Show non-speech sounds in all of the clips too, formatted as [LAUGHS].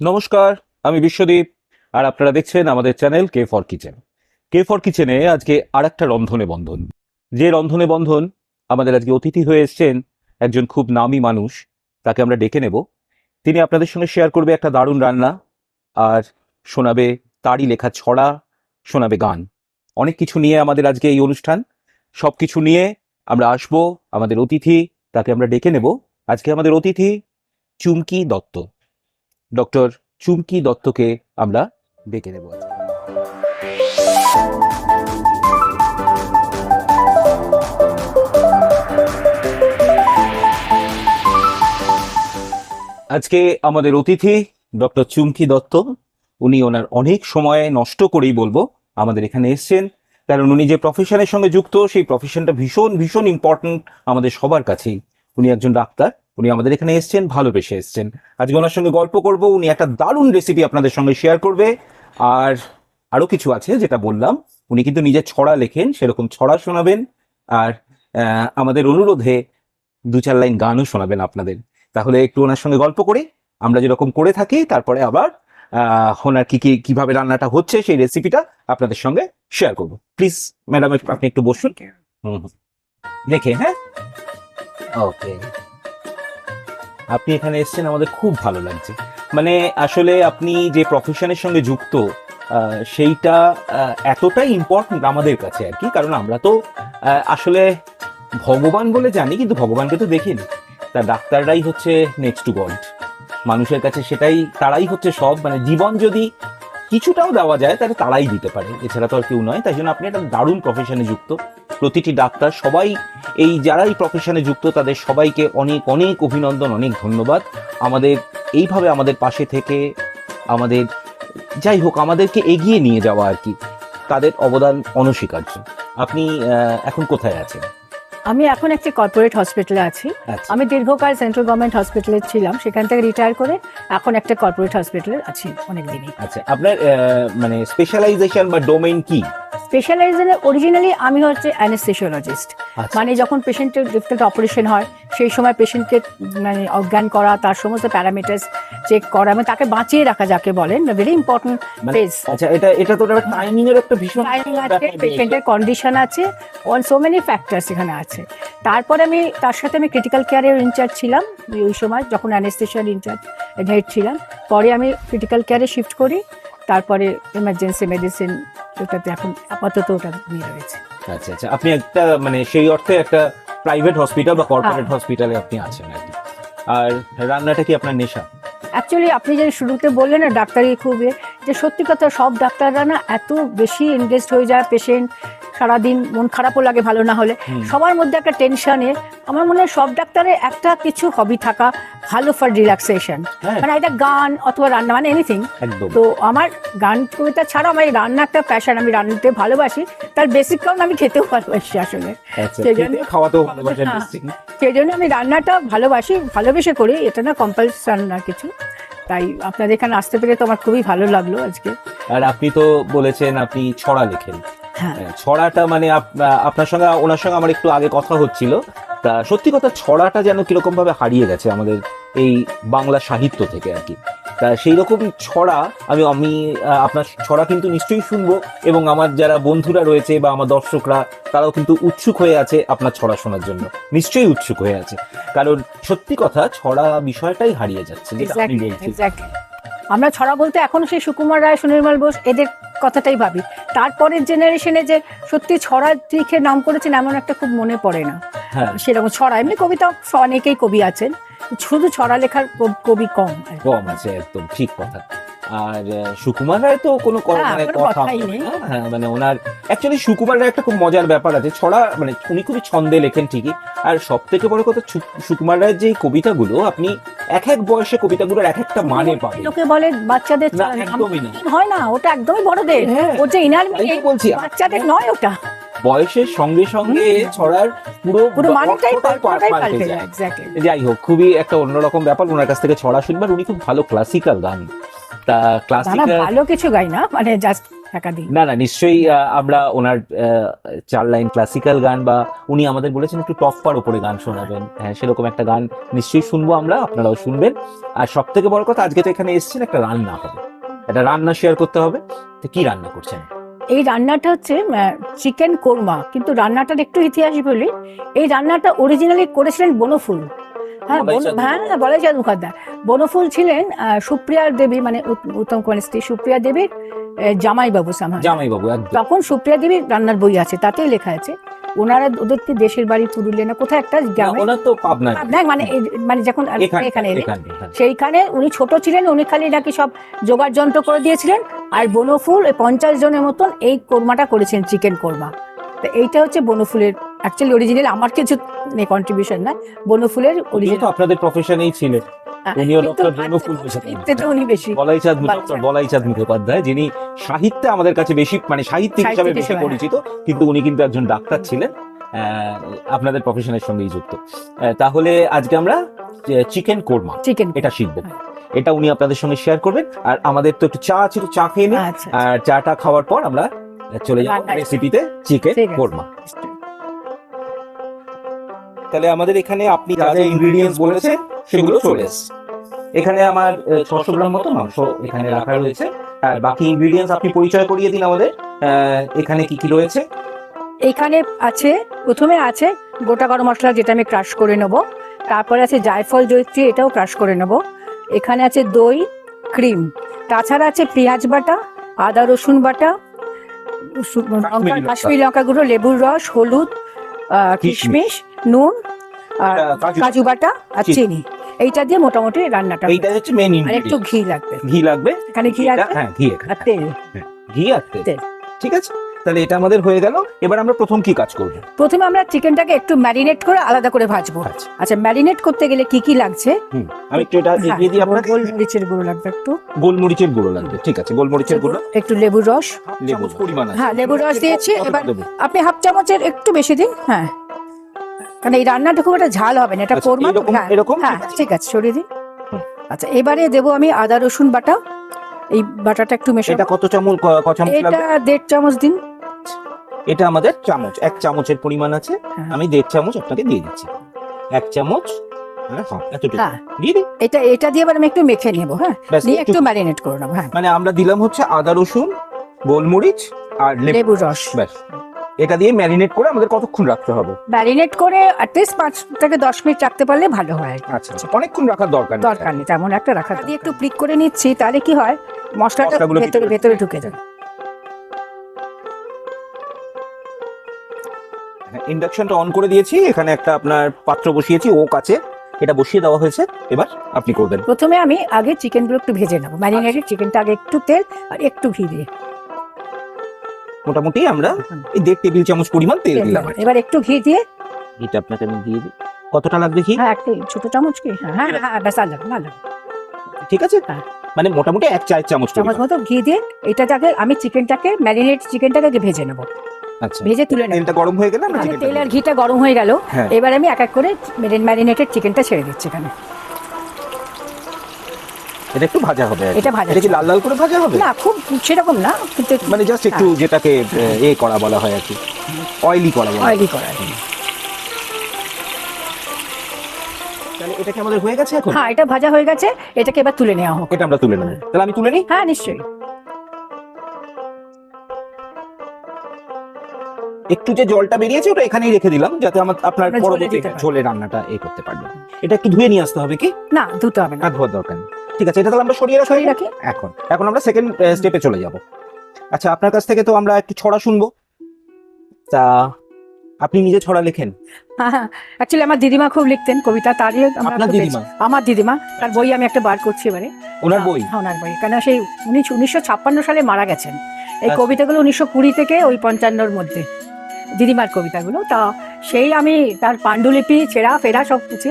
নমস্কার, আমি বিশ্বদীপ, আর আপনারা দেখছেন আমাদের channel K for kitchen K for কিচেনে আজকে আর একটা রন্ধনে বন্ধন। যে রন্ধনে বন্ধন আমাদের আজকে অতিথি হয়ে এসছেন একজন খুব নামী মানুষ, তাকে আমরা ডেকে নেব। তিনি আপনাদের সঙ্গে শেয়ার করবে একটা দারুণ রান্না, আর শোনাবে তারই লেখা ছড়া, শোনাবে গান। অনেক কিছু নিয়ে আমাদের আজকে এই অনুষ্ঠান। সব কিছু নিয়ে আমরা আসব আমাদের অতিথি, তাকে আমরা ডেকে নেব। আজকে আমাদের অতিথি চুমকি দত্ত। ডক্টর চুমকি দত্তকে আমরা ডেকে নেব আজকে। আমাদের অতিথি ডক্টর চুমকি দত্ত। উনি ওনার অনেক সময় নষ্ট করেই বলব, আমাদের এখানে এসছেন। কারণ উনি যে প্রফেশনের সঙ্গে যুক্ত, সেই প্রফেশনটা ভীষণ ভীষণ ইম্পর্ট্যান্ট আমাদের সবার কাছেই। উনি একজন ডাক্তার। উনি আমাদের এখানে এসছেন ভালোবেসে এসছেন। আজকে ওনার সঙ্গে গল্প করব উনি একটা দারুণ রেসিপি আপনাদের সঙ্গে শেয়ার করবে। আর আরও কিছু আছে যেটা বললাম উনি কিন্তু নিজের ছড়া লেখেন সেরকম ছড়া শোনাবেন। আর আমাদের অনুরোধে দু চার লাইন গানও শোনাবেন আপনাদের। তাহলে একটু ওনার সঙ্গে গল্প করি আমরা যেরকম করে থাকি তারপরে আবার আহ, ওনার কি কি কীভাবে রান্নাটা হচ্ছে সেই রেসিপিটা আপনাদের সঙ্গে শেয়ার করব। প্লিজ ম্যাডাম আপনি একটু বসুন। হুম হুম। দেখে হ্যাঁ? ওকে আপনি এখানে এসেছেন, আমাদের খুব ভালো লাগছে। মানে আসলে আপনি যে প্রফেশনের সঙ্গে যুক্ত সেইটা এতটাই ইম্পর্টেন্ট আমাদের কাছে আর কি, কারণ আমরা তো আসলে ভগবান বলে জানি, কিন্তু ভগবানকে তো দেখিনি তা ডাক্তাররাই হচ্ছে নেক্সট টু গড মানুষের কাছে সেটাই, তারাই হচ্ছে সব মানে জীবন যদি কিছুটাও দেওয়া যায়, তাহলে তারাই দিতে পারে। এছাড়া তো আর কেউ নয়। তাই জন্য আপনি একটা দারুণ প্রফেশনে যুক্ত। প্রতিটি ডাক্তার সবাই এই যারাই প্রফেশনে যুক্ত তাদের সবাইকে অনেক অনেক অভিনন্দন অনেক ধন্যবাদ। আমাদের এইভাবে আমাদের পাশে থেকে আমাদের যাই হোক আমাদেরকে এগিয়ে নিয়ে যাওয়া আর কি তাদের অবদান অনস্বীকার্য। আপনি এখন কোথায় আছেন? আমি এখন একটি কর্পোরেট হসপিটালে আছি। আচ্ছা। আমি দীর্ঘকাল সেন্ট্রাল গভর্নমেন্ট হসপিটালে ছিলাম সেখান থেকে রিটায়ার করে এখন একটা কর্পোরেট হসপিটালে আছি অনেক দিনই আচ্ছা আপনার মানে স্পেশালাইজেশন বা ডোমেইন কি? স্পেশালাইজেশনে অরিজিনালি আমি হচ্ছে অ্যানেস্থেসিওলজিস্ট আচ্ছা। মানে যখন পেশেন্টের ডিফিকাল্ট অপারেশন হয় সেই সময় পেশেন্টকে মানে অজ্ঞান করা তার সমস্ত প্যারামিটার্স চেক করা মানে তাকে বাঁচিয়ে রাখা যাকে বলেন ভেরি ইম্পর্টেন্ট ফেজ আচ্ছা এটা এটা তো টাইমিং এর একটা ভীষণ টাইমিং আছে পেশেন্টের কন্ডিশন আছে অন সো মেনি ফ্যাক্টরস এখানে আছে। তারপরে আমি তার সাথে আমি ক্রিটিক্যাল কেয়ারের ইনচার্জ ছিলাম ওই সময় যখন অ্যানেস্থেশিয়ার ইনচার্জ হেড ছিলাম। পরে আমি ক্রিটিক্যাল কেয়ারে শিফট করি তারপরে এমার্জেন্সি মেডিসিন ওটাতে এখন আপাতত ওটা নিয়ে রয়েছে। আচ্ছা আচ্ছা। আপনি একটা মানে সেই অর্থে একটা প্রাইভেট হসপিটাল বা কর্পোরেট হ্যাঁ। হসপিটালে আপনি আছেন আর আর রান্নাটা কি আপনার নেশা? অ্যাকচুয়ালি আপনি যে শুরুতে বললেন না ডাক্তারি খুব যে সত্যি কথা সব ডাক্তাররা না এত বেশি এনগেজড হয়ে যায় পেশেন্ট সারাদিন মন খারাপও লাগে ভালো না হলে। সবার মধ্যে একটা টেনশনে আমার মনে হয় সব ডাক্তারের একটা কিছু হবি থাকা ভালো ফর রিল্যাক্সেশন মানে এটা গান অথবা রান্না মানে এনিথিং তো আমার গান কবিতা ছাড়াও আমার রান্না একটা প্যাশন আমি রান্নাতে ভালোবাসি। তার বেসিক কারণ আমি খেতেও ভালোবাসি আসলে। আচ্ছা সেই জন্য- হ্যাঁ। সেই জন্য আমি রান্নাটা ভালোবাসি ভালোবেসে করি। এটা না কম্পালসান না কিছু। তাই আপনাদের এখানে আসতে পেরে তো আমার খুবই ভালো লাগল আজকে। আর আপনি তো বলেছেন আপনি ছড়া লেখেন। হ্যাঁ। হ্যাঁ, ছড়াটা মানে আপনার সঙ্গে ওনার সঙ্গে আমার একটু আগে কথা হচ্ছিল। তা সত্যি কথা ছড়াটা যেন কীরকম ভাবে হারিয়ে গেছে আমাদের এই বাংলা সাহিত্য থেকে আর কি। তা সেই রকম ছড়া আমি আমি আপনার ছড়া কিন্তু নিশ্চয়ই শুনব এবং আমার যারা বন্ধুরা রয়েছে বা আমার দর্শকরা তারাও কিন্তু উৎসুক হয়ে আছে আপনার ছড়া শোনার জন্য। নিশ্চয়ই উৎসুক হয়ে আছে। কারণ সত্যি কথা ছড়া বিষয়টাই হারিয়ে যাচ্ছে আমরা ছড়া বলতে এখনও সেই সুকুমার রায় সুনির্মল বোস এদের কথাটাই ভাবি। তারপরের জেনারেশনে যে সত্যি ছড়া লিখে নাম করেছেন এমন একটা খুব মনে পড়ে না। সেরকম ছড়া। এমনি কবিতা অনেকেই কবি আছেন। শুধু ছড়া লেখার কবি কম কম আছে একদম ঠিক কথা। আর সুকুমার রায় তো কোনো হ্যাঁ, মানে কথা হ্যাঁ, হ্যাঁ মানে ওনার অ্যাকচুয়ালি সুকুমার রায় একটা খুব মজার ব্যাপার আছে। ছড়া মানে উনি খুবই ছন্দে লেখেন ঠিকই। আর সব থেকে বড় কথা সুকুমার রায়ের যে কবিতাগুলো আপনি এক এক বয়সে কবিতাগুলোর এক একটা মানে পাবেন। লোকে বলে বাচ্চাদের একদমই না। হয় না ওটা একদমই বড়দের। হ্যাঁ। ওর যে ইনার বলছি। বাচ্চাদের নয় ওটা। বয়সের সঙ্গে সঙ্গে ছড়ার পুরো পুরো মানেটাই পাল্টে যায়। যাই হোক খুবই একটা অন্যরকম ব্যাপার। ওনার কাছ থেকে ছড়া শুনবার উনি খুব ভালো ক্লাসিক্যাল গান। তা ক্লাসিক্যাল ভালো কিছু গাই না মানে জাস্ট না না নিশ্চয়ই আমরা ওনার চার লাইন ক্লাসিক্যাল গান বা উনি আমাদের বলেছেন একটু টফার উপরে গান শোনাবেন। হ্যাঁ সেরকম একটা গান নিশ্চয়ই শুনব আমরা আপনারাও শুনবেন। আর সব থেকে বড় কথা আজকে তো এখানে এসেছেন একটা রান্না হবে। একটা রান্না শেয়ার করতে হবে। তো কি রান্না করছেন? এই রান্নাটা হচ্ছে চিকেন কোরমা কিন্তু রান্নাটার একটু ইতিহাস বলি। এই রান্নাটা অরিজিনালি করেছিলেন বনফুল। হ্যাঁ বন- বলাইচাঁদ হ্যাঁ বলাইচাঁদ মুখার্দার বনফুল ছিলেন সুপ্রিয়ার দেবী মানে উত্তম কুমারের স্ত্রী সুপ্রিয়া দেবীর জামাই বাবু সামা জামাই বাবু তখন সুপ্রিয়া দেবীর রান্নার বই আছে তাতেই লেখা আছে ওনারা ওদের তো দেশের বাড়ি পুরুলিয়া না কোথায় একটা গ্রামে? মানে মানে যখন এখানে। সেইখানে উনি ছোট ছিলেন উনি খালি নাকি সব জোগাড় যন্ত্র করে দিয়েছিলেন আর বনফুল ওই পঞ্চাশ জনের মতন এই কোরমাটা করেছেন চিকেন কোরমা। তো এইটা হচ্ছে বনফুলের অ্যাকচুয়ালি অরিজিনাল আমার কিছু নেই কন্ট্রিবিউশন না বনফুলের অরিজিনাল আপনাদের প্রফেশনেই ছিলেন। মুখোপাধ্যায় যিনি সাহিত্যে আমাদের কাছে বেশি মানে সাহিত্যিক হিসাবে বেশি পরিচিত কিন্তু উনি কিন্তু একজন ডাক্তার ছিলেন। আহ, আপনাদের প্রফেশনের সঙ্গেই যুক্ত। তাহলে আজকে আমরা চিকেন কোরমা চিকেন এটা শিখব। হ্যাঁ। এটা উনি আপনাদের সঙ্গে শেয়ার করবেন। আর আমাদের তো একটু চা আছে একটু চা খেয়ে নিই আচ্ছা আর চাটা খাওয়ার পর আমরা চলে যাব রেসিপিতে চিকেন কোরমা তাহলে আমাদের এখানে আপনি যা যা ইনগ্রেডিয়েন্টস বলেছেন সেগুলো চলে এসেছে। এখানে আমার ছশো গ্রাম মতো মাংস এখানে রাখা রয়েছে। আর বাকি ইনগ্রেডিয়েন্টস আপনি পরিচয় করিয়ে দিন আমাদের। আহ, এখানে কি কি রয়েছে? এখানে আছে প্রথমে আছে গোটা গরম মশলা যেটা আমি ক্রাশ করে নেব। তারপরে আছে জায়ফল জয়ত্রী এটাও ক্রাশ করে নেব। এখানে আছে দই ক্রিম। তাছাড়া আছে পেঁয়াজ বাটা আদা রসুন বাটা লঙ্কা। কাশ্মীরি লঙ্কা গুঁড়ো লেবুর রস হলুদ কিশমিশ। নুন আর কাজু- বাটা। আর চিনি। এইটা দিয়ে মোটামুটি রান্নাটা এইটা হচ্ছে মেন আর একটু ঘি লাগবে। ঘি লাগবে? এখানে ঘি আছে? হ্যাঁ ঘি এখানে। আর তেল। ঘি আর তেল। ঠিক আছে? তাহলে এটা আমাদের হয়ে গেল। এবার আমরা প্রথম কি কাজ করব? প্রথমে আমরা চিকেনটাকে একটু ম্যারিনেট করে আলাদা করে ভাজবো। আচ্ছা। আচ্ছা ম্যারিনেট করতে গেলে কি কি লাগছে? আমি একটু এটা হ্যাঁ, এগিয়ে দিই আপনাকে গোলমরিচের গুঁড়ো লাগবে একটু। গোলমরিচের গুঁড়ো লাগবে ঠিক আছে গোলমরিচের গুঁড়ো। একটু লেবুর রস। লেবু পরিমাণ আছে। হ্যাঁ লেবুর রস দিয়েছি। এবার আপনি হাফ চামচের একটু বেশি দিন হ্যাঁ। কারণ এই রান্নাটা খুব একটা ঝাল হবে না এটা আচ্ছা, কোরমা এরকম- হ্যাঁ। এরকম? হ্যাঁ ঠিক আছে। সরিয়ে দিন। আচ্ছা এবারে দেবো আমি আদা রসুন বাটা। এই বাটাটা একটু মেশাবো। এটা কত চামচ ক- ক চামচ এটা লাগবে? দেড় চামচ দিন। এটা আমাদের চামচ। এক চামচের পরিমাণ আছে। হ্যাঁ। আমি দেড় চামচ আপনাকে দিয়ে দিচ্ছি। এক চামচ হ্যাঁ, হ্যাঁ, এটা এটা দিয়ে এবার আমি একটু মেখে নেব হ্যাঁ? একটু একটু ম্যারিনেট করে নেব হ্যাঁ। মানে আমরা দিলাম হচ্ছে আদা রসুন গোলমরিচ আর লেবুর রস। ব্যাস। এটা দিয়ে ম্যারিনেট করে আমাদের কতক্ষণ রাখতে হবে? ম্যারিনেট করে অ্যাটলিস্ট পাঁচ থেকে দশ মিনিট রাখতে পারলে ভালো হয় আচ্ছা আচ্ছা অনেকক্ষণ রাখার দরকার নেই। দরকার নেই তেমন একটা রাখা দিয়ে একটু প্লিক করে নিচ্ছি তাহলে কি হয়? মশলাটা ভেতরে ভিতরে ভেতরে ঢুকে যাবে ইন্ডাকশনটা অন করে দিয়েছি। এখানে একটা আপনার পাত্র বসিয়েছি ওক আছে। এটা বসিয়ে দেওয়া হয়েছে। এবার আপনি করবেন। প্রথমে আমি আগে চিকেনগুলো একটু ভেজে নেব। ম্যারিনেটেড চিকেনটা আগে একটু তেল আর একটু ঘি দিয়ে। মোটামুটি আমরা এই দেড় টেবিল চামচ পরিমাণ তেল দিলাম এবার একটু ঘি দিয়ে এটা আপনাকে আমি দিয়ে দিই। কতটা লাগবে ঘি? হ্যাঁ একটা ছোট চামচ কি? হ্যাঁ হ্যাঁ হ্যাঁ ব্যাস আর লাগবে, না ঠিক আছে? হ্যাঁ। মানে মোটামুটি এক চার চামচ চামচ মতো ঘি দিয়ে আগে আমি চিকেনটাকে ম্যারিনেট চিকেনটাকে আগে ভেজে নেব। ভেজে তুলে নেব। তেলটা গরম হয়ে গেলে আমরা তেল আর ঘিটা গরম হয়ে গেল। হ্যাঁ। এবার আমি এক এক করে ম্যারিনেটেড চিকেনটা ছেড়ে দিচ্ছি এখানে। এটা একটু ভাজা হবে এটা ভাজা এটা কি লাল লাল করে ভাজা হবে? না খুব সেরকম না কিন্তু মানে জাস্ট একটু যেটাকে এ করা বলা হয় আর কি। অয়েলি করা বলা অয়েলি করা আর কি। তাহলে এটা কি আমাদের হয়ে গেছে এখন? হ্যাঁ এটা ভাজা হয়ে গেছে। এটাকে এবার তুলে নেওয়া হোক। এটা আমরা তুলে নেব। তাহলে আমি তুলে নিই? হ্যাঁ নিশ্চয়ই। একটু যে জলটা বেরিয়েছে ওটা এখানেই রেখে দিলাম যাতে আমার আপনার ঝোলে পরবর্তী দিতে পারি। ঝোলে রান্নাটা এ করতে পারবেন এটা একটু ধুয়ে নিয়ে আসতে হবে কি? না ধুতে হবে না। আর ধোয়ার দরকার নেই। ঠিক আছে এটা তাহলে আমরা সরিয়ে রাখি? সরিয়ে রাখি। এখন। এখন আমরা সেকেন্ড স্টেপে চলে যাব। আচ্ছা আপনার কাছ থেকে তো আমরা একটু ছড়া শুনব। তা আপনি নিজে ছড়া লেখেন। হ্যাঁ অ্যাকচুয়ালি আমার দিদিমা খুব লিখতেন কবিতা তারই আমরা আপনার দিদিমা? পেয়েছি। আমার দিদিমা তার বই আমি একটা বার করছি এবারে। ওনার বই? হ্যাঁ ওনার বই। কেন সেই উনি উনিশশো ছাপ্পান্ন সালে মারা গেছেন। এই আচ্ছা। কবিতাগুলো উনিশশো কুড়ি থেকে ওই পঞ্চান্নর মধ্যে। দিদিমার কবিতাগুলো। তা সেই আমি তার পাণ্ডুলিপি ছেঁড়া ফেরা সব কিছু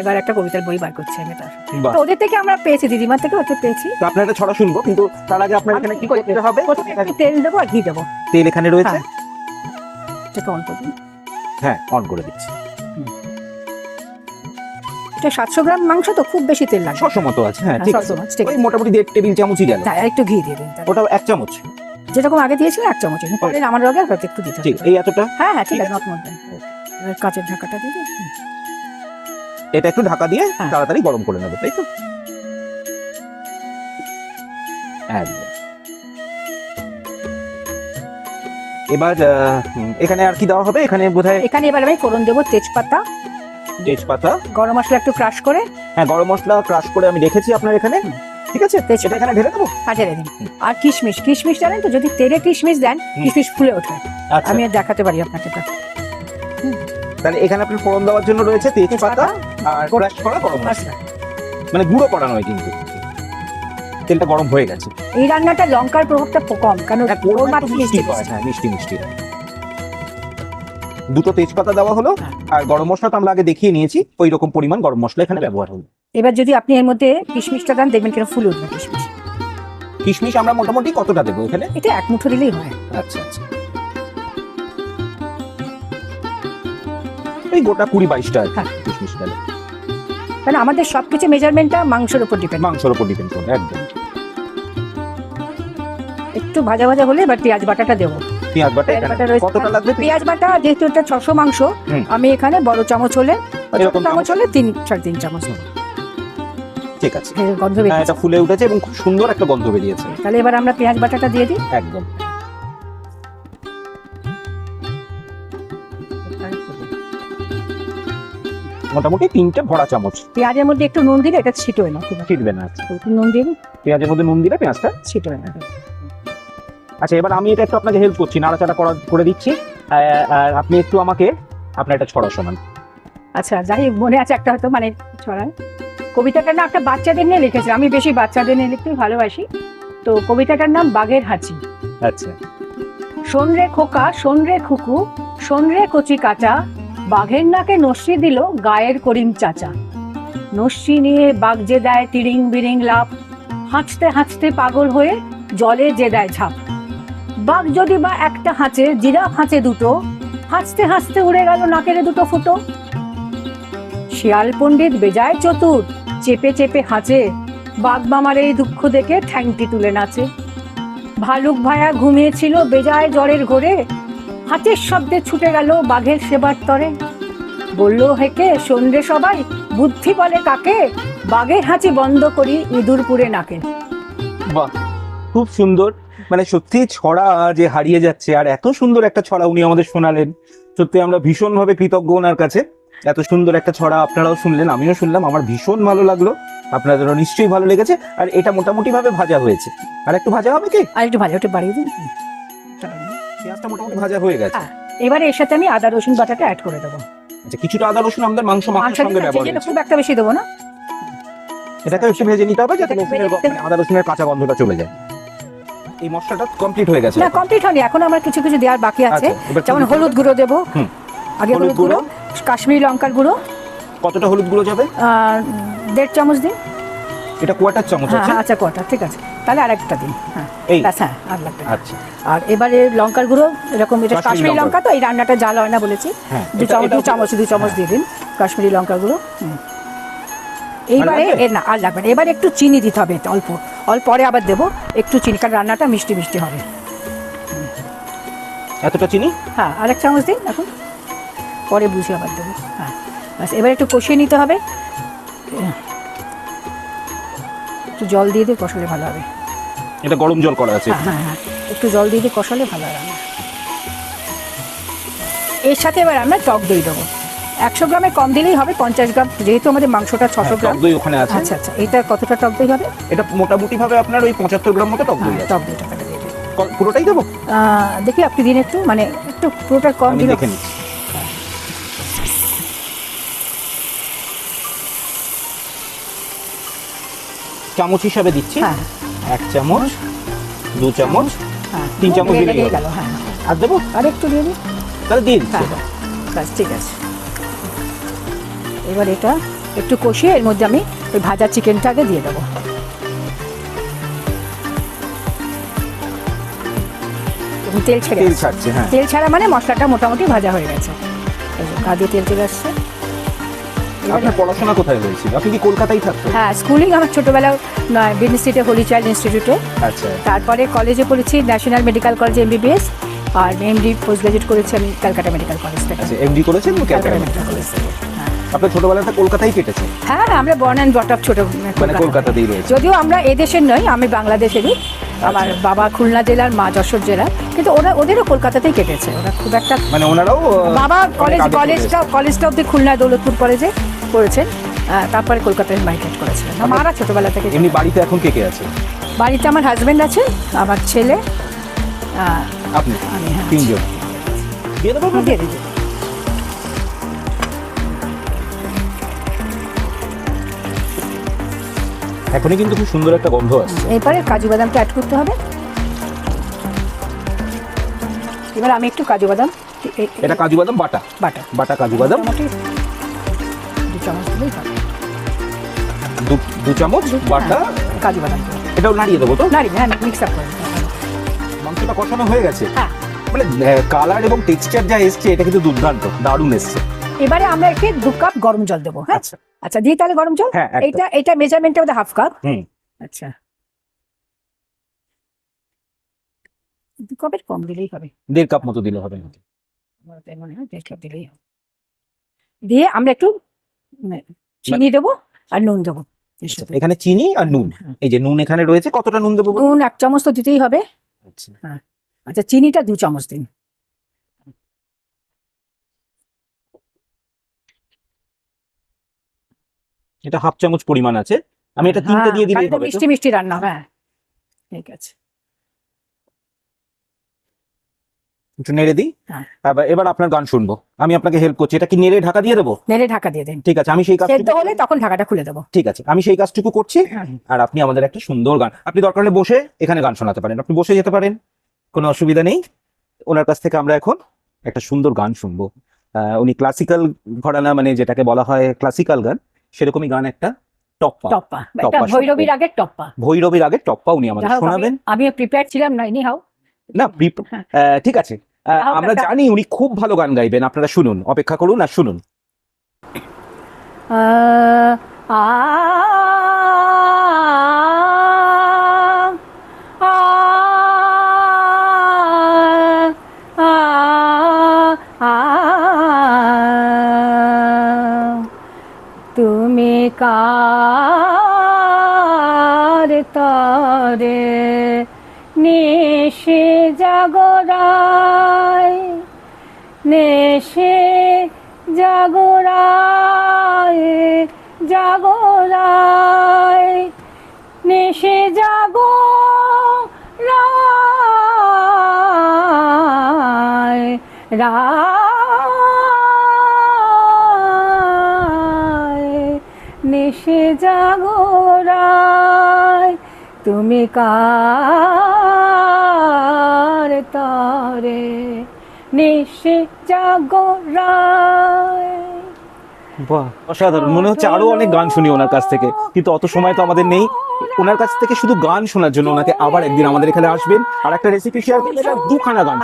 এবার একটা কবিতার বই বার করছি আমি তার তো ওদের থেকে আমরা পেয়েছি দিদিমার থেকে ওদের পেয়েছি। তো আপনার একটা ছড়া শুনব কিন্তু তার আগে আপনার এখানে কি করতে হবে? তেল দেবো আর ঘি দেবো। তেল এখানে রয়েছে? হ্যাঁ। এটাকে অন করুন হ্যাঁ অন করে দিচ্ছি। এটা সাতশো গ্রাম মাংস তো খুব বেশি তেল ছশো মতো আছে হ্যাঁ হ্যাঁ, ঠিক আছে। মাছ, ঠিক আছে। মোটামুটি দেড় টেবিল চামচই গেল। হ্যাঁ, একটু ঘি দিয়ে দিন। ওটাও এক চামচ। যেরকম আগে দিয়েছিল এক চামচ। পরে আমার হয়তো একটু দিতে ঠিক এই এতটা? হ্যাঁ হ্যাঁ ঠিক আছে নট মোর দেন কাঁচের ঢাকাটা দিয়ে এটা একটু ঢাকা দিয়ে হ্যাঁ। তাড়াতাড়ি গরম করে নেবে তাই তো? একদম। এবার এখানে আর কি দেওয়া হবে? এখানে বোধহয় এখানে এবার আমি ফোড়ন দেবো তেজপাতা। তেজপাতা। গরম মশলা একটু ক্রাশ করে। হ্যাঁ গরম মশলা ক্রাশ করে আমি রেখেছি আপনার এখানে। ঠিক আছে। এটা এখানে ঢেলে দেবো? কাটে দিন আর কিশমিশ কিশমিশ জানেন তো যদি তেলে কিশমিশ দেন। কিশমিশ ফুলে ওঠে। আচ্ছা। আমি আর দেখাতে পারি আপনাকে। তাহলে এখানে আপনার ফোড়ন দেওয়ার জন্য রয়েছে তেজপাতা আর ক্রাশ করা গরম মশলা। মশলা মানে গুঁড়ো করা নয় কিন্তু। তেলটা গরম হয়ে গেছে। এই রান্নাটা লঙ্কার প্রভাবটা কম কারণ হ্যাঁ, মিষ্টি মিষ্টি মিষ্টি হয়। দুটো তেজপাতা দেওয়া হলো হ্যাঁ। আর গরম মশলা তো আমরা আগে দেখিয়ে নিয়েছি ওই রকম পরিমাণ গরম মশলা এখানে ব্যবহার হলো। এবার যদি আপনি এর মধ্যে কিশমিশটা দেন দেখবেন কীরকম ফুল উঠবে কিশমিশ। কিশমিশ আমরা মোটামুটি কতটা দেবো এখানে? এটা এক মুঠো দিলেই হয়। আচ্ছা আচ্ছা। এই গোটা কুড়ি বাইশটা হ্যাঁ। কিশমিশ গেলে। কারণ আমাদের সবকিছু মেজারমেন্টটা মাংসের উপর ডিপেন্ড মাংসের উপর ডিপেন্ড করবে একদম। একটু ভাজা ভাজা হলে এবার পেঁয়াজ বাটাটা দেবো। পেঁয়াজ বাটা এখানে? কতটা লাগবে পেঁয়াজ? বাটা যেহেতু এটা ছশো মাংস আমি এখানে বড় চামচ হলে চামচ? হলে তিন সাড়ে তিন চামচ। ঠিক আছে। গন্ধ হ্যাঁ, বেরিয়েছে। এটা ফুলে উঠেছে এবং খুব সুন্দর একটা গন্ধ বেরিয়েছে। তাহলে এবার আমরা পেঁয়াজ বাটাটা দিয়ে দিই। একদম। মোটামুটি তিনটে ভরা চামচ। পেঁয়াজের মধ্যে একটু নুন দিলে এটা ছিটোয় না ছিটবে না আচ্ছা। একটু নুন দিন, পেঁয়াজের মধ্যে নুন দিলে পেঁয়াজটা ছিটোয় না। আচ্ছা এবার আমি এটা একটু আপনাকে হেল্প করছি নাড়াচাড়া করা করে দিচ্ছি। আর আপনি একটু আমাকে আপনার এটা ছড়া শোনান। আচ্ছা যাই মনে আছে একটা হয়তো মানে ছড়ায় কবিতাটার নাম একটা বাচ্চাদের নিয়ে লিখেছে আমি বেশি বাচ্চাদের নিয়ে লিখতে ভালোবাসি। তো কবিতাটার নাম বাঘের হাঁচি। আচ্ছা। শোন রে খোকা শোন রে খুকু শোন রে কচি কাঁচা বাঘের নাকে নস্যি দিল গায়ের করিম চাচা। নস্যি নিয়ে বাঘ যে দেয় তিরিং বিরিং লাভ হাঁচতে হাঁচতে পাগল হয়ে জলে যে দেয় ঝাঁপ। বাঘ যদি বা একটা হাঁচে, জিরাফ হাঁচে দুটো, হাঁচতে হাঁচতে উড়ে গেল নাকের দুটো ফুটো। শিয়াল পণ্ডিত বেজায় চতুর, চেপে চেপে হাঁচে, বাঘ মামার এই দুঃখ দেখে ঠ্যাংটি তুলে নাচে। ভালুক ভায়া ঘুমিয়েছিল বেজায় জ্বরের ঘোরে, হাঁচের শব্দে ছুটে গেল বাঘের সেবার তরে। বলল হেকে সন্ধ্যে সবাই, বুদ্ধি বলে কাকে? বাঘের হাঁচি বন্ধ করি ইঁদুরপুরে নাকে। বাহ, খুব সুন্দর। মানে সত্যি ছড়া যে হারিয়ে যাচ্ছে আর এত সুন্দর একটা ছড়া উনি আমাদের শোনালেন। সত্যি আমরা ভীষণ ভাবে কৃতজ্ঞ ওনার কাছে। এত সুন্দর একটা ছড়া আপনারাও শুনলেন আমিও শুনলাম আমার ভীষণ ভালো লাগল। আপনাদেরও নিশ্চয়ই ভালো লেগেছে আর এটা মোটামুটি ভাবে ভাজা হয়েছে। আর একটু ভাজা হবে কি? আর একটু ভালো একটু বাড়িয়ে দিন। পেঁয়াজটা মোটামুটি ভাজা হয়ে গেছে। হ্যাঁ। এবারে এর সাথে আমি আদা রসুন বাটাটা অ্যাড করে দেবো। আচ্ছা কিছুটা আদা রসুন আমাদের মাংস মাংসের সঙ্গে ব্যবহার হয়েছে। খুব একটা বেশি দেবো না। এটাকে একটু ভেজে নিতে হবে যাতে রসুনের মানে আদা রসুনের কাঁচা গন্ধটা চলে যায়। এই মশলাটা কমপ্লিট হয়ে গেছে। না কমপ্লিট হয়নি এখন আমার কিছু কিছু দেওয়ার বাকি আছে। আচ্ছা, যেমন হলুদ গুঁড়ো দেবো হুম। আগে হলুদ গুঁড়ো কাশ্মীরি লঙ্কার গুঁড়ো। কতটা হলুদ গুঁড়ো যাবে? দেড় চামচ দিন। এটা কোয়াটার চামচ হ্যাঁ আছে? হ্যাঁ, আচ্ছা কটা ঠিক আছে। তাহলে আরেকটা দিন হ্যাঁ। এই। ব্যাস হ্যাঁ আর লাগবে আচ্ছা। আর এবারে লঙ্কার গুঁড়ো এরকম এটা কাশ্মীরি লঙ্কা। তো এই রান্নাটা জাল হয় না বলেছি। হ্যাঁ দু চামচ দু চামচ দু চামচ দিয়ে দিন কাশ্মীরি লঙ্কা গুঁড়ো। হুম। এইবারে লাগবে? এ না আর লাগবে না। এবার একটু চিনি দিতে হবে অল্প। অল্প পরে আবার দেবো। একটু চিনি কারণ রান্নাটা মিষ্টি মিষ্টি হবে। এতটা চিনি? হ্যাঁ আরেক চামচ দিন এখন। পরে বুঝে আবার দেবো। হ্যাঁ ব্যাস এবার একটু কষিয়ে নিতে হবে। একটু জল দিয়ে দিয়ে কষালে ভালো হবে। এটা গরম জল করা আছে। হ্যাঁ হ্যাঁ হ্যাঁ একটু জল দিয়ে দিয়ে কষালে ভালো রান্না এর সাথে এবার আমরা টক দই দেবো। একশো গ্রামে কম দিলেই হবে পঞ্চাশ গ্রাম যেহেতু আমাদের মাংসটা ছশো হ্যাঁ, গ্রাম। দই ওখানে আছে। আচ্ছা আচ্ছা এটা কতটা টক দই হবে? এটা মোটামুটি ভাবে আপনার ওই পঁচাত্তর গ্রাম মতো টক দই হ্যাঁ টক দিয়ে পুরোটাই দেবো? দেখি আপনি দিন একটু মানে একটু পুরোটা কম দিলে দেখে নিচ্ছি। চামচ হিসাবে দিচ্ছি। হ্যাঁ। এক চামচ দু চামচ হ্যাঁ তিন চামচ দিলেই গেল হ্যাঁ। আর দেবো? আর একটু দিয়ে দিন তাহলে দিয়ে দিচ্ছি ঠিক আছে। এবার এটা একটু কষিয়ে এর মধ্যে আমি ওই ভাজা চিকেনটাকে দিয়ে দেবো। তেল ছেড়ে তেল ছাড়ছে হ্যাঁ। তেল ছাড়া মানে মশলাটা মোটামুটি ভাজা হয়ে গেছে। গা দিয়ে তেল চলে আসছে। আপনার পড়াশোনা কোথায় হয়েছিল? আপনি কি কলকাতায় থাকতেন? হ্যাঁ স্কুলিং আমার ছোটোবেলায় বিন স্ট্রিটে হোলি চাইল্ড ইনস্টিটিউটে। আচ্ছা। তারপরে কলেজে পড়েছি ন্যাশনাল মেডিকেল কলেজ এমবিবিএস। আর এমডি পোস্ট গ্রাজুয়েট করেছি আমি ক্যালকাটা মেডিকেল কলেজ থেকে। আচ্ছা এমডি করেছেন ক্যালকাটা মেডিকেল কলেজ থেকে। আপনার ছোটবেলাটা কলকাতায় কেটেছে। হ্যাঁ আমরা বর্ন অ্যান্ড ব্রট আপ ছোটো মানে কলকাতাতেই রয়েছে। যদিও আমরা এদেশের নই আমি বাংলাদেশেরই। আমার বাবা খুলনা জেলার মা যশোর জেলা কিন্তু ওরা ওদেরও কলকাতাতেই কেটেছে। ওরা খুব একটা মানে ওনারাও বাবা কলেজ কলেজটা কলেজটা অব্দি খুলনা দৌলতপুর কলেজে পড়েছেন তারপরে কলকাতায় মাইগ্রেট করেছিলেন। মারা ছোটবেলা থেকে এমনি বাড়িতে এখন কে কে আছে? বাড়িতে আমার হাজবেন্ড আছে আমার ছেলে আপনি আমি হ্যাঁ তিনজন। দিয়ে দেবো দিয়ে দিই। এখনই কিন্তু খুব সুন্দর একটা গন্ধ আসছে। এরপরে কাজু বাদামটা অ্যাড করতে হবে। এবার আমি একটু কাজু বাদাম এটা কাজু বাদাম বাটা। বাটা। বাটা কাজু বাদাম। দু চামচ দিলেই দু- চামচ বাটা। কাজু বাদাম। এটাও নাড়িয়ে দেবো তো? নাড়ি হ্যাঁ মিক্স আপ করে মাংসটা কষানো হয়ে গেছে। হ্যাঁ। মানে কালার এবং টেক্সচার যা এসছে এটা কিন্তু দুর্দান্ত দারুণ এসছে। এবারে আমরা একে দু কাপ গরম জল দেবো হ্যাঁ? আচ্ছা। দিয়ে তাহলে গরম জল? হ্যাঁ। এইটা এটা মেজারমেন্টটা ওদের হাফ কাপ আচ্ছা। দু কাপের কম দিলেই হবে। দেড় কাপ মতো দিলে হবে। মনে হয় দেড় কাপ দিলেই হবে। দিয়ে আমরা একটু চিনি দেবো আর নুন দেবো। আচ্ছা। এখানে চিনি আর নুন। হ্যাঁ। এই যে নুন এখানে রয়েছে কতটা নুন দেবো নুন এক চামচ তো দিতেই হবে। আচ্ছা। আচ্ছা চিনিটা দু চামচ দিন। এটা হাফ চামচ পরিমাণ আছে। আমি এটা তিনটে হ্যাঁ, দিয়ে তো হবে মিষ্টি মিষ্টি রান্না হ্যাঁ। ঠিক আছে। একটু নেড়ে দিই। হ্যাঁ। এবার- আপনার গান শুনব। আমি আপনাকে হেল্প করছি। এটা কি নেড়ে ঢাকা দিয়ে দেবো? নেড়ে ঢাকা দিয়ে দিন। ঠিক আছে আমি সেই সেদ্ধ হলে তখন ঢাকাটা খুলে দেবো। ঠিক আছে আমি সেই কাজটুকু করছি আর আপনি আমাদের একটা সুন্দর গান আপনি দরকার হলে বসে এখানে গান শোনাতে পারেন। আপনি বসে যেতে পারেন কোনো অসুবিধা নেই। ওনার কাছ থেকে আমরা এখন একটা সুন্দর গান শুনব। আহ, উনি ক্লাসিক্যাল ঘরানা মানে যেটাকে বলা হয় ক্লাসিক্যাল গান। সেরকমই গান একটা টপ্পা। টপ্পা। একটা ভৈরবীর আগে টপ্পা। ভৈরবীর আগে টপ্পা উনি আমাদের আমি- শোনাবেন। আমি প্রিপেয়ার ছিলাম না এনি হাও না হ্যাঁ। আহ, ঠিক আছে। আহ, আমরা জানি উনি খুব ভালো গান গাইবেন আপনারা শুনুন অপেক্ষা করুন আর শুনুন। আ কার তরে নিশে জাগরায় নেশে জাগরায় জাগরায় নেশে জাগো রায় রায় জাগরায়, তুমি কার তরে? নিশে জাগরায়। বাহ, অসাধারণ। মনে হচ্ছে আরও অনেক গান শুনি ওনার কাছ থেকে। কিন্তু অত সময় তো আমাদের নেই। ওনার কাছ থেকে শুধু গান শোনার জন্য ওনাকে আবার একদিন আমাদের এখানে আসবেন আর একটা রেসিপি শেয়ার করবেন দুখানা গান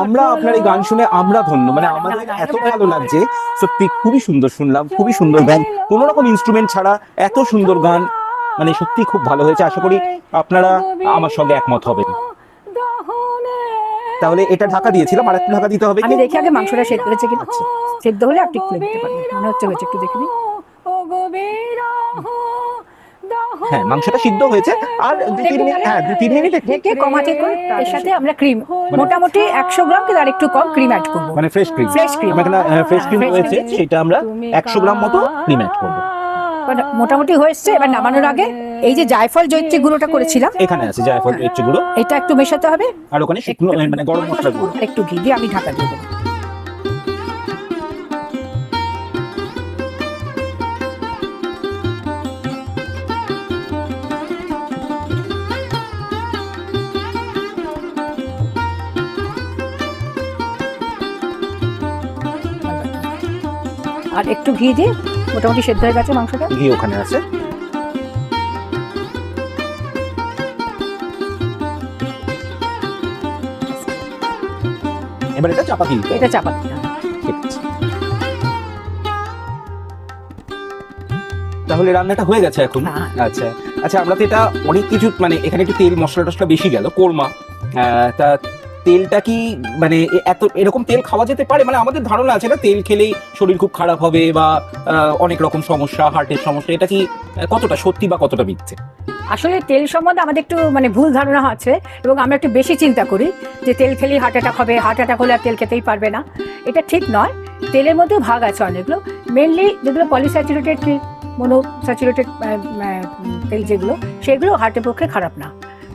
আমরা আপনার এই গান শুনে আমরা ধন্য মানে আমাদের এত ভালো লাগছে। সত্যি খুবই সুন্দর শুনলাম খুবই সুন্দর গান। কোন রকম ইনস্ট্রুমেন্ট ছাড়া এত সুন্দর গান মানে সত্যি খুব ভালো হয়েছে। আশা করি আপনারা আমার সঙ্গে একমত হবেন। তাহলে এটা ঢাকা দিয়েছিলাম আর একটু ঢাকা দিতে হবে আমি দেখি আগে মাংসটা সেদ্ধ হয়েছে কিনা। আচ্ছা। সেদ্ধ হলে আপনি খুলে দিতে পারেন মনে হচ্ছে হয়েছে একটু দেখে নিন হ্যাঁ মাংসটা সিদ্ধ হয়েছে। আর দু তিন মিনিট হ্যাঁ দু তিন মিনিট একটু- ঢেকে কমাতে করে এর সাথে আমরা ক্রিম। মোটামুটি একশো গ্রাম আর একটু কম ক্রিম অ্যাড করব। মানে ফ্রেশ ক্রিম ফ্রেশ ক্রিম রয়েছে cream দিয়েছি। সেটা আমরা একশো গ্রাম মতো ক্রিম অ্যাড করব। মানে মোটামুটি হয়েছে এবার নামানোর আগে এই যে জায়ফল জৈত্রী গুঁড়োটা করেছিলাম এখানে আছে জায়ফল হচ্ছে গুঁড়ো। এটা একটু মেশাতে হবে। আর ওখানে শুকনো মানে গরম মশলা গুঁড়ো। একটু ঘি দিয়ে আমি ঢাকা দিয়ে দেবো। আর একটু ঘি দিয়ে মোটামুটি সেদ্ধ হয়ে গেছে মাংসটা। ঘি ওখানে আছে। এবার এটা চাপাতি এটা চাপাতি হ্যাঁ। তাহলে রান্নাটা হয়ে গেছে এখন? হ্যাঁ। আচ্ছা। আচ্ছা আমরা তো এটা অনেক কিছু মানে এখানে একটু তেল মশলা টশলা বেশি গেল কোরমা তা তেলটা কি মানে এত, এরকম তেল খাওয়া যেতে পারে? মানে আমাদের ধারণা আছে না, তেল খেলেই শরীর খুব খারাপ হবে বা অনেক রকম সমস্যা, হার্টের সমস্যা, এটা কি কতটা সত্যি বা কতটা মিথ্যে? আসলে তেল সম্বন্ধে আমাদের একটু মানে ভুল ধারণা আছে এবং আমরা একটু বেশি চিন্তা করি যে তেল খেলেই হার্ট অ্যাটাক হবে হার্ট অ্যাটাক হলে আর তেল খেতেই পারবে না। এটা ঠিক নয়। তেলের মধ্যে ভাগ আছে অনেকগুলো। মেনলি যেগুলো পলিস্যাচুরেটেড মনো স্যাচুরেটেড তেল যেগুলো, সেগুলো হার্টের পক্ষে খারাপ না।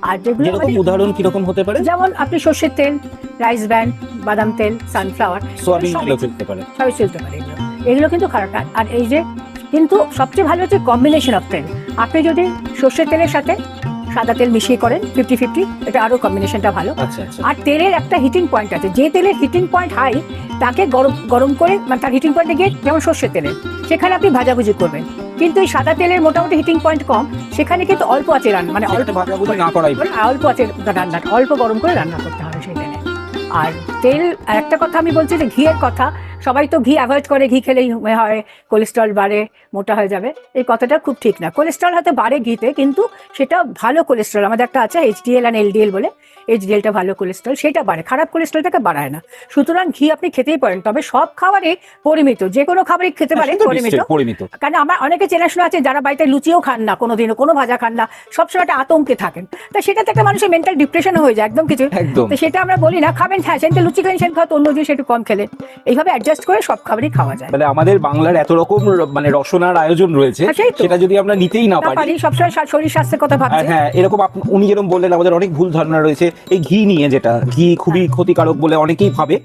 আর যেগুলো যেরকম উদাহরণ কীরকম হতে পারে? যেমন আপনি সর্ষের তেল রাইস ব্র্যান্ড বাদাম তেল সানফ্লাওয়ার সোয়াবিন সবই- চলতে পারে। সবই চলতে পারে এগুলো। এগুলো কিন্তু খারাপ না। আর এই যে কিন্তু সবচেয়ে ভালো হচ্ছে কম্বিনেশন অফ তেল। আপনি যদি সর্ষের তেলের সাথে সাদা তেল মিশিয়ে করেন ফিফটি ফিফটি এটা আরও কম্বিনেশনটা ভালো। আচ্ছা আচ্ছা। আর তেলের একটা হিটিং পয়েন্ট আছে যে তেলের হিটিং পয়েন্ট হাই তাকে গরম গরম করে মানে তার হিটিং পয়েন্টে গিয়ে যেমন সর্ষের তেলের সেখানে আপনি ভাজাভুজি করবেন। কিন্তু এই সাদা তেলের মোটামুটি হিটিং পয়েন্ট কম সেখানে কিন্তু অল্প আছে রান্না মানে অল্প অল্প ভাজাভুজি না করাই অল্প আছে রান্না অল্প গরম করে রান্না করতে হবে সেই তেলে। আর তেল আর একটা কথা আমি বলছি যে ঘিয়ের কথা সবাই তো ঘি অ্যাভয়েড করে, ঘি খেলেই হয় কোলেস্ট্রল বাড়ে, মোটা হয়ে যাবে। এই কথাটা খুব ঠিক না। কোলেস্ট্রল হয়তো বাড়ে ঘিতে, কিন্তু সেটা ভালো কোলেস্ট্রল আমাদের একটা আছে এইচডিএল অ্যান্ড এলডিএল বলে। এইচডিএলটা ভালো কোলেস্ট্রল সেটা বাড়ে খারাপ কোলেস্ট্রলটাকে বাড়ায় না। সুতরাং ঘি আপনি খেতেই পারেন তবে সব খাবারই পরিমিত যে কোনো খাবারই খেতে পারেন পরিমিত। পরিমিত। কারণ আমার অনেকে চেনাশোনা আছে যারা বাড়িতে লুচিও খান না কোনোদিনও কোনো ভাজা খান না সবসময় একটা আতঙ্কে থাকেন। তা সেটাতে একটা মানুষের মেন্টাল ডিপ্রেশন হয়ে যায় একদম কিছু। তো সেটা আমরা বলি না খাবেন হ্যাঁ সেটা লুচি খান সেটা খাওয়া অন্য জিনিস একটু কম খেলে। এইভাবে অ্যাডজাস্ট করে সব খাবারই খাওয়া যায়। তাহলে আমাদের বাংলার এত রকম মানে রসনার আয়োজন রয়েছে হ্যাঁ। সেটা যদি আমরা নিতেই না পারি। সবসময় শরীর স্বাস্থ্যের কথা ভাবছি। হ্যাঁ এরকম আপ- উনি যেরকম বললেন আমাদের অনেক ভুল ধারণা রয়েছে। এই ঘি নিয়ে যেটা ঘি খুবই হ্যাঁ। ক্ষতিকারক বলে অনেকেই ভাবে।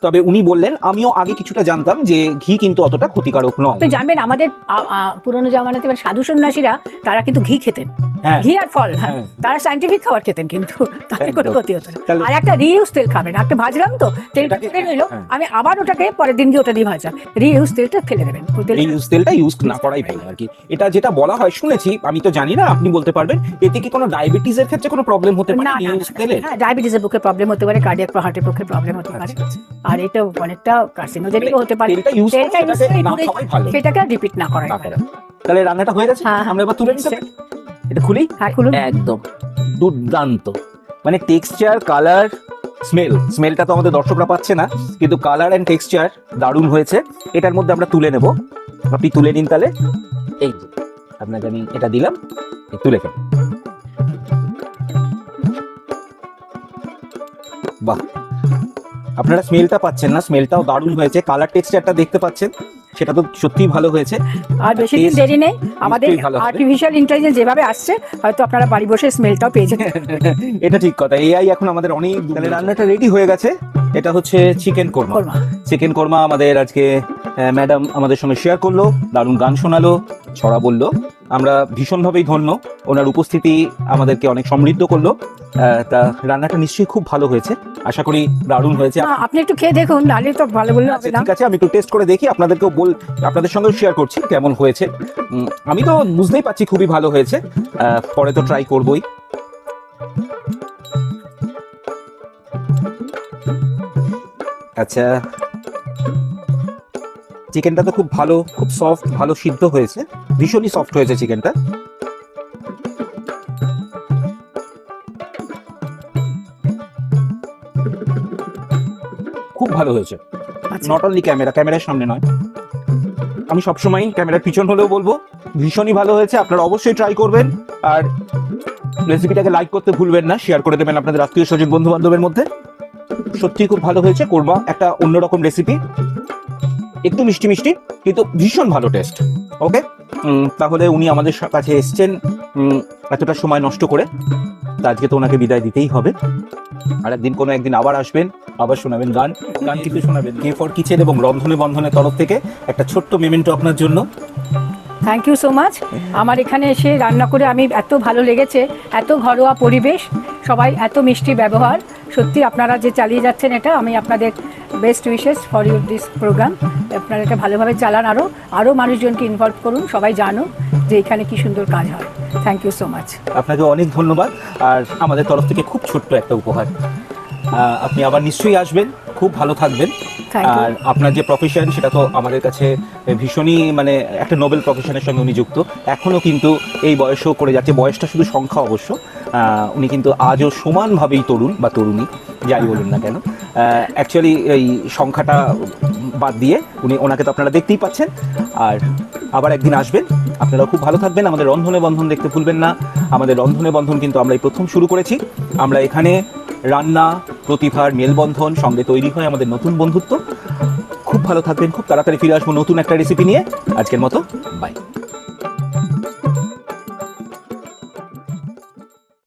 তবে উনি বললেন আমিও আগে কিছুটা জানতাম যে ঘি কিন্তু অতটা ক্ষতিকারক নয়। তো জানবেন আমাদের আ, জামানাতে এবার সাধু সন্ন্যাসীরা তারা কিন্তু ঘি খেতেন। হ্যাঁ। ঘি আর ফল হ্যাঁ। তারা সাইন্টিফিক খাবার খেতেন কিন্তু তাতে কোনো ক্ষতি হতো না। আর একটা রিইউজ তেল খাবেন একটা ভাজলাম তো তেলটা ফেলে নিলো। আমি আবার ওটাকে পরের দিন দিয়ে ওটা দিয়ে ভাজা রিইউজ তেলটা ফেলে দেবেন। ওই তেলটা- ইউজ না করাই ভালো আর কি। এটা যেটা বলা হয় শুনেছি আমি তো জানি না আপনি বলতে পারবেন। এতে কি কোনো ডায়াবেটিস এর ক্ষেত্রে কোনো প্রবলেম হতে পারে তেলে হ্যাঁ ডায়াবেটিসের পক্ষে প্রবলেম হতে পারে কার্ডিয়াক হার্টের পক্ষে প্রবলেম হতে পারে। আচ্ছা, আচ্ছা। আর এটা অনেকটা কার্সিনোজেনিকও হতে পারে। তেলটা ইউজ করে সেটাকে রিপিট না। করা। তাহলে রান্নাটা হয়ে গেছে? হ্যাঁ, হ্যাঁ। আমরা এবার তুলে নিতে এটা খুলি? হ্যাঁ খুলুন। একদম। দুর্দান্ত। মানে টেক্সচার কালার স্মেল স্মেলটা তো আমাদের দর্শকরা পাচ্ছে না কিন্তু কালার অ্যান্ড টেক্সচার দারুণ হয়েছে। এটার মধ্যে আমরা তুলে নেব। আপনি তুলে নিন তাহলে। এই আপনাকে আমি এটা দিলাম। তুলে ফেলুন। বাহ। আপনারা স্মেলটা পাচ্ছেন না স্মেলটাও দারুণ হয়েছে। কালার টেক্সচারটা দেখতে পাচ্ছেন সেটা তো সত্যিই ভালো হয়েছে। আর বেশি দিন দেরি নেই আমাদের। আর্টিফিশিয়াল ইন্টেলিজেন্স যেভাবে আসছে হয়তো আপনারা বাড়ি বসে স্মেলটাও পেয়ে যাবেন [LAUGHS] এটা ঠিক কথা এআই এখন আমাদের অনেক তাহলে রান্নাটা রেডি হয়ে গেছে। এটা হচ্ছে চিকেন কোরমা। চিকেন কোরমা আমাদের আজকে ম্যাডাম আমাদের সঙ্গে শেয়ার করল দারুণ গান শোনালো ছড়া বলল। আমরা ভীষণভাবেই ধন্য। ওনার উপস্থিতি আমাদেরকে অনেক সমৃদ্ধ করল। তা রান্নাটা নিশ্চয়ই খুব ভালো হয়েছে। আশা করি দারুণ হয়েছে। আপনি একটু খেয়ে দেখুন নাহলে তো ভালো বললে আচ্ছা, হবে না। ঠিক আছে আমি একটু টেস্ট করে দেখি আপনাদেরকেও বল আপনাদের সঙ্গে শেয়ার করছি কেমন হয়েছে। আমি তো বুঝতেই পারছি খুবই ভালো হয়েছে। পরে তো ট্রাই করবই। আচ্ছা। চিকেনটা তো খুব ভালো খুব সফট ভালো সিদ্ধ হয়েছে। ভীষণই সফট হয়েছে চিকেনটা ভালো হয়েছে। নট অনলি ক্যামেরা ক্যামেরার সামনে নয়। আমি সবসময় ক্যামেরার পিছন হলেও বলব ভীষণই ভালো হয়েছে। আপনারা অবশ্যই ট্রাই করবেন। আর রেসিপিটাকে লাইক করতে ভুলবেন না শেয়ার করে দেবেন আপনাদের আত্মীয় স্বজন বন্ধু বান্ধবের মধ্যে। সত্যিই খুব ভালো হয়েছে কোরমা একটা অন্যরকম রেসিপি একটু মিষ্টি মিষ্টি, কিন্তু ভীষণ ভালো টেস্ট ওকে তাহলে উনি আমাদের কাছে এসছেন এতটা সময় নষ্ট করে, তা আজকে তো ওনাকে বিদায় দিতেই হবে। আর একদিন কোনো একদিন আবার আসবেন, আবার শোনাবেন গান গান কিন্তু শোনাবেন। কে ফর কিচেন এবং রন্ধনে বন্ধনের তরফ থেকে একটা ছোট্ট মেমেন্টো আপনার জন্য। থ্যাংক ইউ সো মাচ আমার এখানে এসে রান্না করে আমি এত ভালো লেগেছে, এত ঘরোয়া পরিবেশ, সবাই এত মিষ্টি ব্যবহার। সত্যি আপনারা যে চালিয়ে যাচ্ছেন এটা আমি আপনাদের best wishes for your this program আপনারা এটা ভালোভাবে চালান আরও আরও মানুষজনকে ইনভলভ করুন সবাই জানো যে এখানে কি সুন্দর কাজ হয়। থ্যাংক ইউ সো মাচ আপনাকে অনেক ধন্যবাদ আর আমাদের তরফ থেকে খুব ছোট্ট একটা উপহার। আপনি আবার নিশ্চয়ই আসবেন খুব ভালো থাকবেন। আর আপনার যে প্রফেশন সেটা তো আমাদের কাছে ভীষণই মানে একটা নোবেল প্রফেশনের সঙ্গে উনি যুক্ত। এখনও কিন্তু এই বয়সও করে যাচ্ছে বয়সটা শুধু সংখ্যা অবশ্য। উনি কিন্তু আজও সমানভাবেই তরুণ বা তরুণী, যাই বলুন না কেন। অ্যাকচুয়ালি এই সংখ্যাটা বাদ দিয়ে উনি, ওনাকে তো আপনারা দেখতেই পাচ্ছেন। আর আবার একদিন আসবেন। আপনারা খুব ভালো থাকবেন। আমাদের রন্ধনে বন্ধন দেখতে ভুলবেন না। আমাদের রন্ধনে বন্ধন কিন্তু আমরা এই প্রথম শুরু করেছি। আমরা এখানে রান্না, প্রতিভার মেলবন্ধন সঙ্গে তৈরি হয় আমাদের নতুন বন্ধুত্ব। খুব ভালো থাকবেন। খুব তাড়াতাড়ি ফিরে আসব নতুন একটা রেসিপি নিয়ে। আজকের মতো বাই